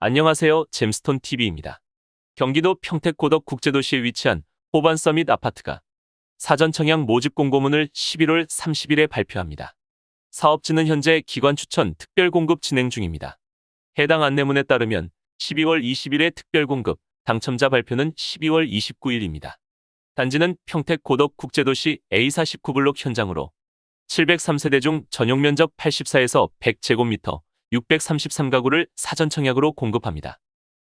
안녕하세요. 잼스톤 TV입니다. 경기도 평택 고덕 국제도시에 위치한 호반 서밋 아파트가 사전 청약 모집 공고문을 11월 30일에 발표합니다. 사업지는 현재 기관 추천 특별 공급 진행 중입니다. 해당 안내문에 따르면 12월 20일에 특별 공급, 당첨자 발표는 12월 29일입니다. 단지는 평택 고덕 국제도시 A49블록 현장으로 703세대 중 전용 면적 84에서 100제곱미터, 633가구를 사전 청약으로 공급합니다.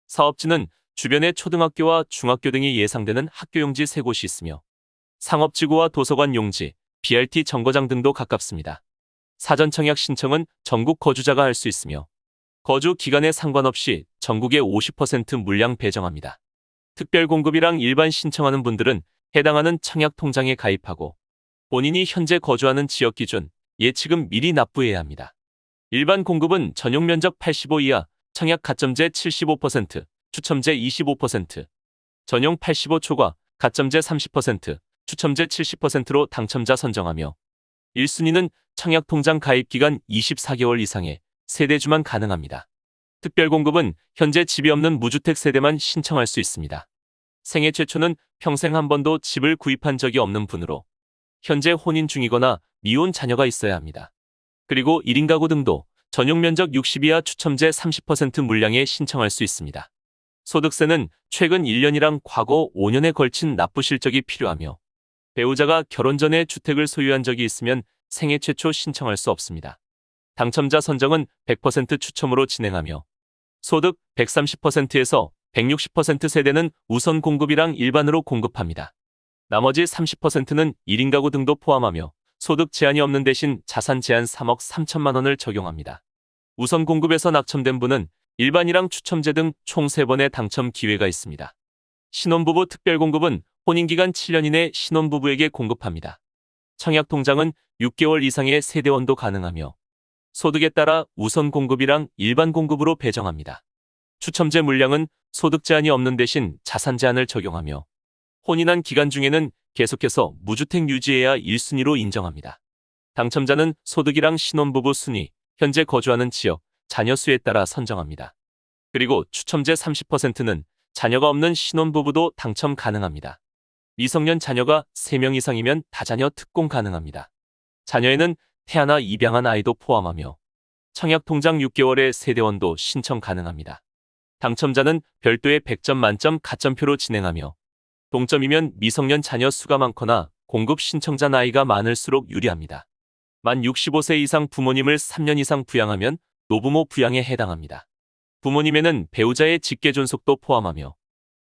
사업지는 주변에 초등학교와 중학교 등이 예상되는 학교 용지 세 곳이 있으며 상업지구와 도서관 용지, BRT 정거장 등도 가깝습니다. 사전 청약 신청은 전국 거주자가 할 수 있으며 거주 기간에 상관없이 전국의 50% 물량 배정합니다. 특별 공급이랑 일반 신청하는 분들은 해당하는 청약 통장에 가입하고 본인이 현재 거주하는 지역 기준 예치금 미리 납부해야 합니다. 일반 공급은 전용 면적 85 이하, 청약 가점제 75%, 추첨제 25%, 전용 85 초과, 가점제 30%, 추첨제 70%로 당첨자 선정하며 1순위는 청약 통장 가입 기간 24개월 이상의 세대주만 가능합니다. 특별 공급은 현재 집이 없는 무주택 세대만 신청할 수 있습니다. 생애 최초는 평생 한 번도 집을 구입한 적이 없는 분으로 현재 혼인 중이거나 미혼 자녀가 있어야 합니다. 그리고 1인 가구 등도 전용 면적 60 이하 추첨제 30% 물량에 신청할 수 있습니다. 소득세는 최근 1년이랑 과거 5년에 걸친 납부 실적이 필요하며 배우자가 결혼 전에 주택을 소유한 적이 있으면 생애 최초 신청할 수 없습니다. 당첨자 선정은 100% 추첨으로 진행하며 소득 130%에서 160% 세대는 우선 공급이랑 일반으로 공급합니다. 나머지 30%는 1인 가구 등도 포함하며 소득 제한이 없는 대신 자산 제한 3억 3천만 원을 적용합니다. 우선 공급에서 낙첨된 분은 일반이랑 추첨제 등 총 3번의 당첨 기회가 있습니다. 신혼부부 특별공급은 혼인기간 7년 이내 신혼부부에게 공급합니다. 청약통장은 6개월 이상의 세대원도 가능하며 소득에 따라 우선 공급이랑 일반 공급으로 배정합니다. 추첨제 물량은 소득 제한이 없는 대신 자산 제한을 적용하며 혼인한 기간 중에는 계속해서 무주택 유지해야 1순위로 인정합니다. 당첨자는 소득이랑 신혼부부 순위, 현재 거주하는 지역, 자녀 수에 따라 선정합니다. 그리고 추첨제 30%는 자녀가 없는 신혼부부도 당첨 가능합니다. 미성년 자녀가 3명 이상이면 다자녀 특공 가능합니다. 자녀에는 태아나 입양한 아이도 포함하며 청약 통장 6개월의 세대원도 신청 가능합니다. 당첨자는 별도의 100점 만점 가점표로 진행하며 동점이면 미성년 자녀 수가 많거나 공급 신청자 나이가 많을수록 유리합니다. 만 65세 이상 부모님을 3년 이상 부양하면 노부모 부양에 해당합니다. 부모님에는 배우자의 직계 존속도 포함하며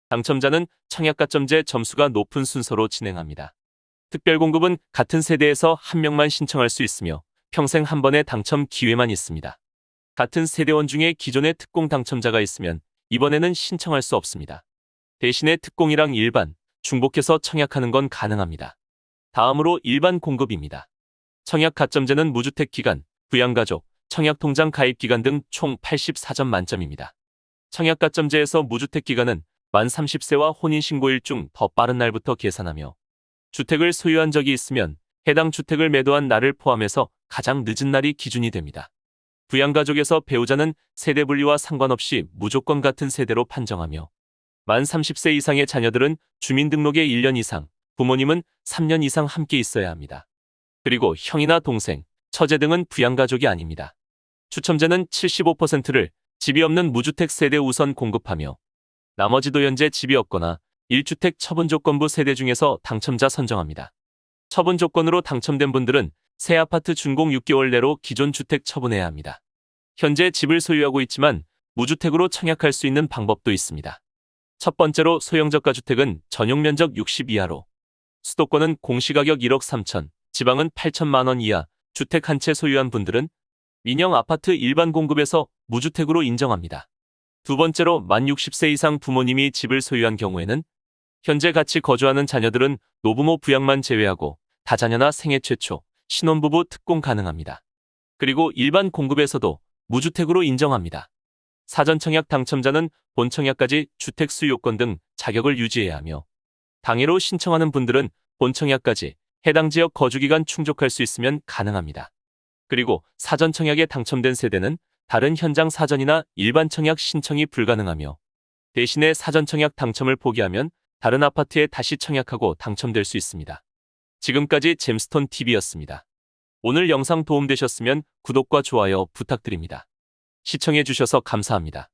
당첨자는 청약가점제 점수가 높은 순서로 진행합니다. 특별 공급은 같은 세대에서 한 명만 신청할 수 있으며 평생 한 번의 당첨 기회만 있습니다. 같은 세대원 중에 기존의 특공 당첨자가 있으면 이번에는 신청할 수 없습니다. 대신에 특공이랑 일반, 중복해서 청약하는 건 가능합니다. 다음으로 일반 공급입니다. 청약 가점제는 무주택 기간, 부양가족, 청약통장 가입 기간 등 총 84점 만점입니다. 청약 가점제에서 무주택 기간은 만 30세와 혼인신고일 중 더 빠른 날부터 계산하며 주택을 소유한 적이 있으면 해당 주택을 매도한 날을 포함해서 가장 늦은 날이 기준이 됩니다. 부양가족에서 배우자는 세대 분리와 상관없이 무조건 같은 세대로 판정하며 만 30세 이상의 자녀들은 주민등록에 1년 이상, 부모님은 3년 이상 함께 있어야 합니다. 그리고 형이나 동생, 처제 등은 부양가족이 아닙니다. 추첨제는 75%를 집이 없는 무주택 세대 우선 공급하며 나머지도 현재 집이 없거나 1주택 처분 조건부 세대 중에서 당첨자 선정합니다. 처분 조건으로 당첨된 분들은 새 아파트 준공 6개월 내로 기존 주택 처분해야 합니다. 현재 집을 소유하고 있지만 무주택으로 청약할 수 있는 방법도 있습니다. 첫 번째로 소형저가 주택은 전용 면적 60 이하로 수도권은 공시가격 1억 3천, 지방은 8천만 원 이하 주택 한 채 소유한 분들은 민영 아파트 일반 공급에서 무주택으로 인정합니다. 두 번째로 만 60세 이상 부모님이 집을 소유한 경우에는 현재 같이 거주하는 자녀들은 노부모 부양만 제외하고 다자녀나 생애 최초, 신혼부부 특공 가능합니다. 그리고 일반 공급에서도 무주택으로 인정합니다. 사전 청약 당첨자는 본 청약까지 주택 수요 요건 등 자격을 유지해야 하며 당해로 신청하는 분들은 본 청약까지 해당 지역 거주기간 충족할 수 있으면 가능합니다. 그리고 사전 청약에 당첨된 세대는 다른 현장 사전이나 일반 청약 신청이 불가능하며 대신에 사전 청약 당첨을 포기하면 다른 아파트에 다시 청약하고 당첨될 수 있습니다. 지금까지 잼스톤 TV였습니다. 오늘 영상 도움되셨으면 구독과 좋아요 부탁드립니다. 시청해 주셔서 감사합니다.